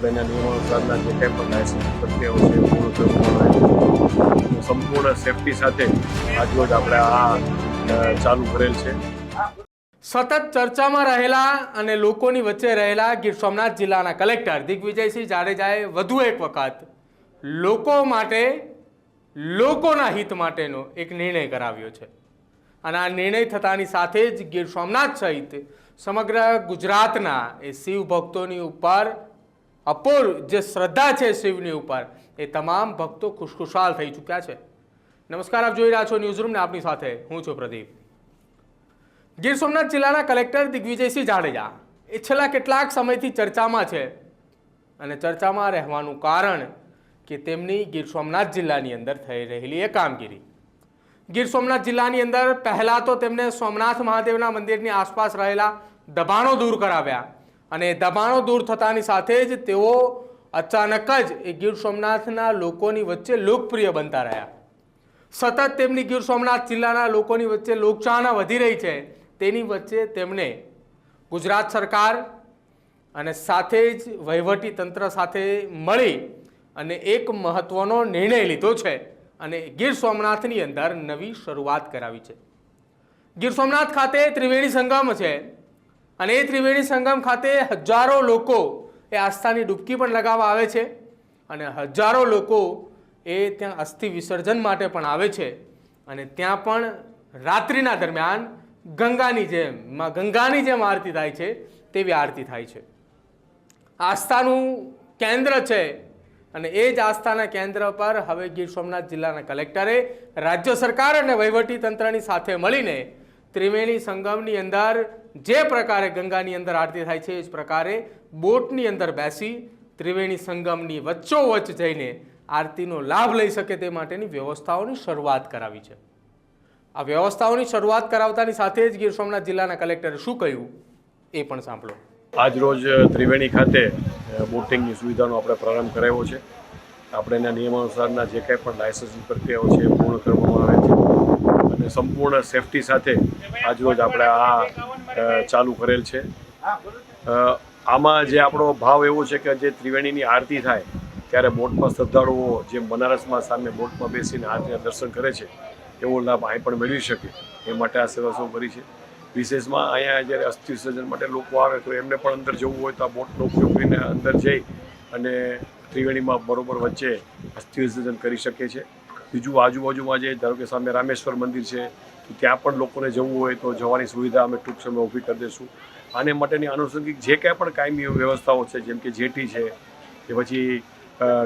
આપણે એના નિયમાનુસારના જે કંઈ પણ લાયસન્સ પ્રક્રિયાઓ છે પૂર્ણ છે સંપૂર્ણ સેફટી સાથે આજરોજ આપણે આ ચાલુ કરેલ છે. સતત ચર્ચામાં રહેલા અને લોકોની વચ્ચે રહેલા ગીર સોમનાથ જિલ્લાના કલેક્ટર દિગ્વિજયસિંહ જાડેજાએ વધુ એક વખત લોકો માટે, લોકોના હિત માટેનો એક નિર્ણય કરાવ્યો છે. અને આ નિર્ણય થતાની સાથે જ ગીર સોમનાથ સહિત સમગ્ર ગુજરાતના એ શિવ ભક્તોની ઉપર અપોર જે શ્રદ્ધા છે શિવની ઉપર, એ તમામ ભક્તો ખુશખુશાલ થઈ ચૂક્યા છે. નમસ્કાર, આપ જોઈ રહ્યા છો ન્યૂઝરૂમને આપની સાથે હું છું પ્રદીપ. ગીર સોમનાથ જિલ્લાના કલેક્ટર દિગ્વિજયસિંહ જાડેજા, એ છેલ્લા કેટલાક સમયથી ચર્ચામાં છે અને ચર્ચામાં રહેવાનું કારણ કે તેમની ગીર સોમનાથ જિલ્લાની અંદર થઈ રહેલી એ કામગીરી. ગીર સોમનાથ જિલ્લાની અંદર પહેલાં તો તેમને સોમનાથ મહાદેવના મંદિરની આસપાસ રહેલા દબાણો દૂર કરાવ્યા. અને દબાણો દૂર થતાની સાથે જ તેઓ અચાનક જ એ ગીર સોમનાથના લોકોની વચ્ચે લોકપ્રિય બનતા રહ્યા. સતત તેમની ગીર સોમનાથ જિલ્લાના લોકોની વચ્ચે લોકચાહના વધી રહી છે. તેની વચ્ચે તેમણે ગુજરાત સરકાર અને સાથે જ વહીવટી તંત્ર સાથે મળી અને એક મહત્વનો નિર્ણય લીધો છે અને ગીર સોમનાથની અંદર નવી શરૂઆત કરાવી છે. ગીર સોમનાથ ખાતે ત્રિવેણી સંગમ છે. અને એ ત્રિવેણી સંગમ ખાતે હજારો લોકો એ આસ્થાની ડૂબકી પણ લગાવવા આવે છે. અને હજારો લોકો એ ત્યાં અસ્થિ વિસર્જન માટે પણ આવે છે. અને ત્યાં પણ રાત્રિના દરમિયાન ગંગાની જેમ ગંગાની જેમ આરતી થાય છે, તેવી આરતી થાય છે. આસ્થાનું કેન્દ્ર છે અને એ જ આસ્થાના કેન્દ્ર પર હવે ગીર સોમનાથ જિલ્લાના કલેક્ટરે રાજ્ય સરકાર અને વહીવટી તંત્રની સાથે મળીને ત્રિવેણી સંગમની અંદર જે પ્રકારે ગંગાની અંદર આરતી થાય છે, એ જ પ્રકારે બોટની અંદર બેસી ત્રિવેણી સંગમની વચ્ચોવચ્ચ જઈને આરતીનો લાભ લઈ શકે તે માટેની વ્યવસ્થાઓની શરૂઆત કરાવી છે. આ વ્યવસ્થાઓની શરૂઆત કરાવતાની સાથે જ ગીર સોમનાથ જિલ્લાના કલેક્ટરે શું કહ્યું એ પણ સાંભળો. આજરોજ ત્રિવેણી ખાતે બોટિંગની સુવિધાનો આપણે પ્રારંભ કરાવ્યો છે. આપણે એના નિયમાનુસારના જે કંઈ પણ લાયસન્સની પ્રક્રિયાઓ છે પૂર્ણ કરવામાં આવે છે. અને સંપૂર્ણ સેફટી સાથે આજરોજ આપણે આ ચાલુ કરેલ છે. આમાં જે આપણો ભાવ એવો છે કે જે ત્રિવેણીની આરતી થાય, ત્યારે બોટમાં શ્રદ્ધાળુઓ જે બનારસમાં સામે બોટમાં બેસીને આરતીના દર્શન કરે છે, એવો લાભ અહીં પણ મેળવી શકે. એ માટે આ સેવા શું કરી છે. વિશેષમાં અહીંયા જ્યારે અસ્થિ વિસર્જન માટે લોકો આવે, તો એમને પણ અંદર જવું હોય તો આ બોટનો ઉપયોગ કરીને અંદર જઈ અને ત્રિવેણીમાં બરોબર વચ્ચે અસ્થિ વિસર્જન કરી શકે છે. બીજું આજુબાજુમાં જે ધારો કે સામે રામેશ્વર મંદિર છે તો ત્યાં પણ લોકોને જવું હોય તો જવાની સુવિધા અમે ટૂંક સમયમાં ઊભી કરી દઈશું. આને માટેની આનુષંગિક જે કાંઈ પણ કાયમી વ્યવસ્થાઓ છે, જેમ કે જેટી છે, કે પછી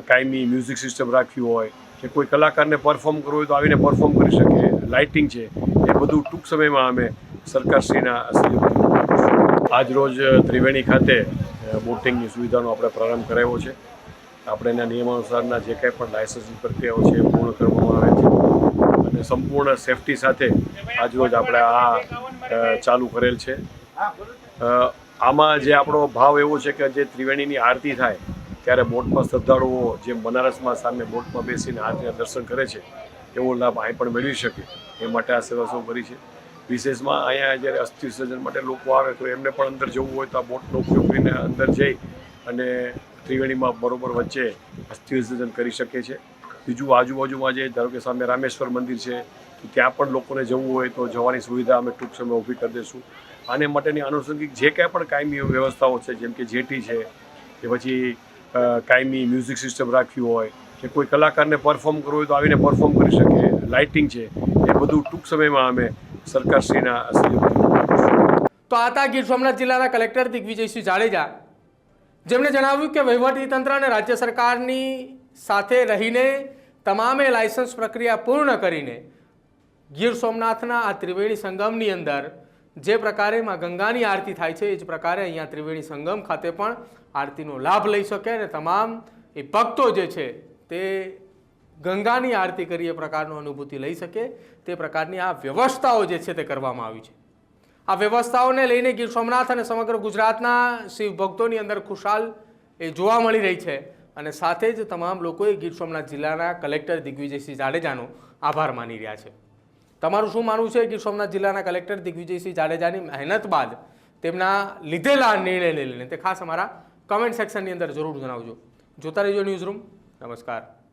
કાયમી મ્યુઝિક સિસ્ટમ રાખવી હોય, કે કોઈ કલાકારને પરફોર્મ કરવું હોય તો આવીને પરફોર્મ કરી શકે. લાઇટિંગ છે, એ બધું ટૂંક સમયમાં અમે સરકારશ્રીના આજ આજરોજ ત્રિવેણી ખાતે બોટિંગની સુવિધાનો આપણે પ્રારંભ કરાવ્યો છે. આપણે એના નિયમાનુસારના જે કાંઈ પણ લાયસન્સની પ્રક્રિયાઓ છે પૂર્ણ કરવામાં સંપૂર્ણ સેફટી સાથે આજરોજ આપણે આ ચાલુ કરેલ છે. આમાં જે આપણો ભાવ એવો છે કે જે ત્રિવેણીની આરતી થાય, ત્યારે બોટમાં શ્રદ્ધાળુઓ જે બનારસમાં સામે બોટમાં બેસીને આરતીના દર્શન કરે છે, એવો લાભ અહીં પણ મેળવી શકે. એ માટે આ સેવા શરૂ કરી છે. વિશેષમાં અહીંયા જ્યારે અસ્થિ વિસર્જન માટે લોકો આવે, તો એમને પણ અંદર જવું હોય તો આ બોટનો ઉપયોગ કરીને અંદર જઈ અને ત્રિવેણીમાં બરોબર વચ્ચે અસ્થિ વિસર્જન કરી શકે છે. બીજું આજુબાજુમાં જે ધારો કે સામે રામેશ્વર મંદિર છે, તો ત્યાં પણ લોકોને જવું હોય તો જવાની સુવિધા અમે ટૂંક સમય ઊભી કરી દઈશું. આને માટેની આનુષંગિક જે કાંઈ પણ કાયમી વ્યવસ્થાઓ છે, જેમ કે જેટી છે, કે પછી કાયમી મ્યુઝિક સિસ્ટમ રાખવી હોય, કે કોઈ કલાકારને પરફોર્મ કરવું હોય તો આવીને પરફોર્મ કરી શકે. લાઇટિંગ છે, એ બધું ટૂંક સમયમાં અમે સરકારશ્રીના તો આ હતા ગીર સોમનાથ જિલ્લાના કલેક્ટર દિગ્વિજયસિંહ જાડેજા. જેમણે જણાવ્યું કે વહીવટી તંત્ર અને રાજ્ય સરકારની સાથે રહીને તમામે લાયસન્સ પ્રક્રિયા પૂર્ણ કરીને ગીર સોમનાથના આ ત્રિવેણી સંગમની અંદર જે પ્રકારે માં ગંગાની આરતી થાય છે, એ જ પ્રકારે અહીંયા ત્રિવેણી સંગમ ખાતે પણ આરતીનો લાભ લઈ શકે અને તમામ એ ભક્તો જે છે, તે ગંગાની આરતી કરી એ પ્રકારનો અનુભૂતિ લઈ શકે. તે પ્રકારની આ વ્યવસ્થાઓ જે છે, તે કરવામાં આવી છે. આ વ્યવસ્થાઓને લઈને ગીર સોમનાથ અને સમગ્ર ગુજરાતના શિવ ભક્તોની અંદર ખુશાલ એ જોવા મળી રહી છે. અને સાથે જ તમામ લોકોએ ગીર સોમનાથ જિલ્લાના કલેક્ટર દિગ્વિજયસિંહ જાડેજાનો આભાર માની રહ્યા છે. તમારું શું માનવું છે ગીર સોમનાથ જિલ્લાના કલેક્ટર દિગ્વિજયસિંહ જાડેજાની મહેનત બાદ તેમના લીધેલા નિર્ણય નિર્ણયને લઈને? તે ખાસ અમારા કમેન્ટ સેક્શનની અંદર જરૂર જણાવજો. જોતા રહેજો ન્યૂઝ રૂમ. નમસ્કાર.